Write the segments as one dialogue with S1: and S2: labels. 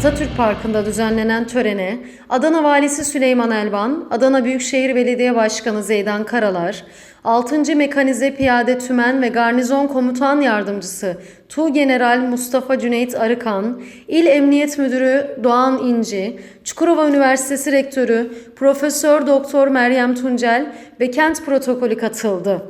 S1: Atatürk Parkı'nda düzenlenen törene Adana Valisi Süleyman Elvan, Adana Büyükşehir Belediye Başkanı Zeydan Karalar, 6. Mekanize Piyade Tümen ve Garnizon Komutan Yardımcısı Tuğgeneral Mustafa Cüneyt Arıkan, İl Emniyet Müdürü Doğan İnci, Çukurova Üniversitesi Rektörü Profesör Doktor Meryem Tuncel ve kent protokolü katıldı.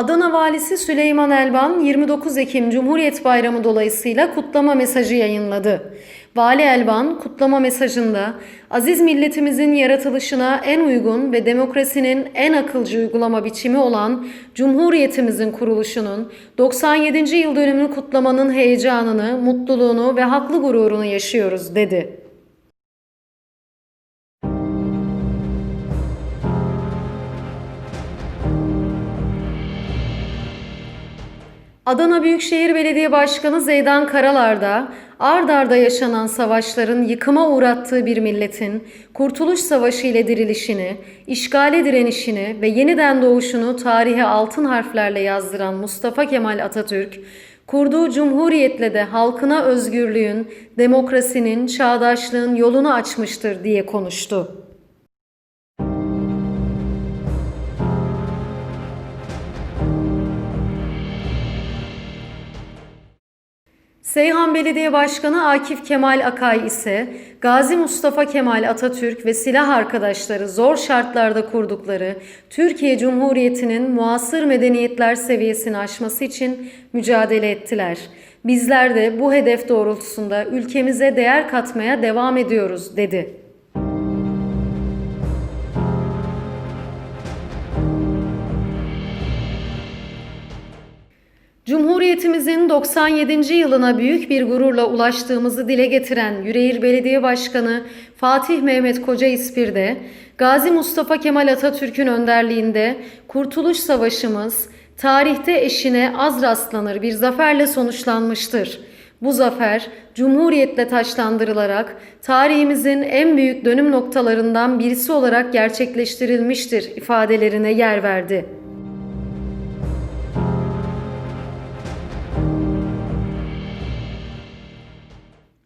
S1: Adana Valisi Süleyman Elvan 29 Ekim Cumhuriyet Bayramı dolayısıyla kutlama mesajı yayınladı. Vali Elvan kutlama mesajında aziz milletimizin yaratılışına en uygun ve demokrasinin en akılcı uygulama biçimi olan Cumhuriyetimizin kuruluşunun 97. yıl dönümünü kutlamanın heyecanını, mutluluğunu ve haklı gururunu yaşıyoruz dedi. Adana Büyükşehir Belediye Başkanı Zeydan Karalar da ard arda yaşanan savaşların yıkıma uğrattığı bir milletin Kurtuluş Savaşı ile dirilişini, işgale direnişini ve yeniden doğuşunu tarihe altın harflerle yazdıran Mustafa Kemal Atatürk, kurduğu cumhuriyetle de halkına özgürlüğün, demokrasinin, çağdaşlığın yolunu açmıştır diye konuştu. Seyhan Belediye Başkanı Akif Kemal Akay ise Gazi Mustafa Kemal Atatürk ve silah arkadaşları zor şartlarda kurdukları Türkiye Cumhuriyeti'nin muasır medeniyetler seviyesini aşması için mücadele ettiler. Bizler de bu hedef doğrultusunda ülkemize değer katmaya devam ediyoruz dedi. Cumhuriyetimizin 97. yılına büyük bir gururla ulaştığımızı dile getiren Yüreğir Belediye Başkanı Fatih Mehmet Koca İspir de Gazi Mustafa Kemal Atatürk'ün önderliğinde Kurtuluş Savaşımız tarihte eşine az rastlanır bir zaferle sonuçlanmıştır. Bu zafer Cumhuriyetle taşlandırılarak tarihimizin en büyük dönüm noktalarından birisi olarak gerçekleştirilmiştir ifadelerine yer verdi.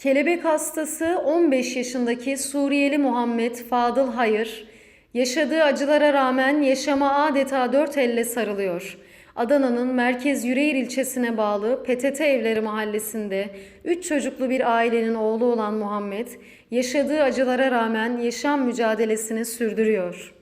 S1: Kelebek hastası 15 yaşındaki Suriyeli Muhammed Fadıl Hayır, yaşadığı acılara rağmen yaşama adeta dört elle sarılıyor. Adana'nın Merkez Yüreğir ilçesine bağlı PTT Evleri mahallesinde 3 çocuklu bir ailenin oğlu olan Muhammed, yaşadığı acılara rağmen yaşam mücadelesini sürdürüyor.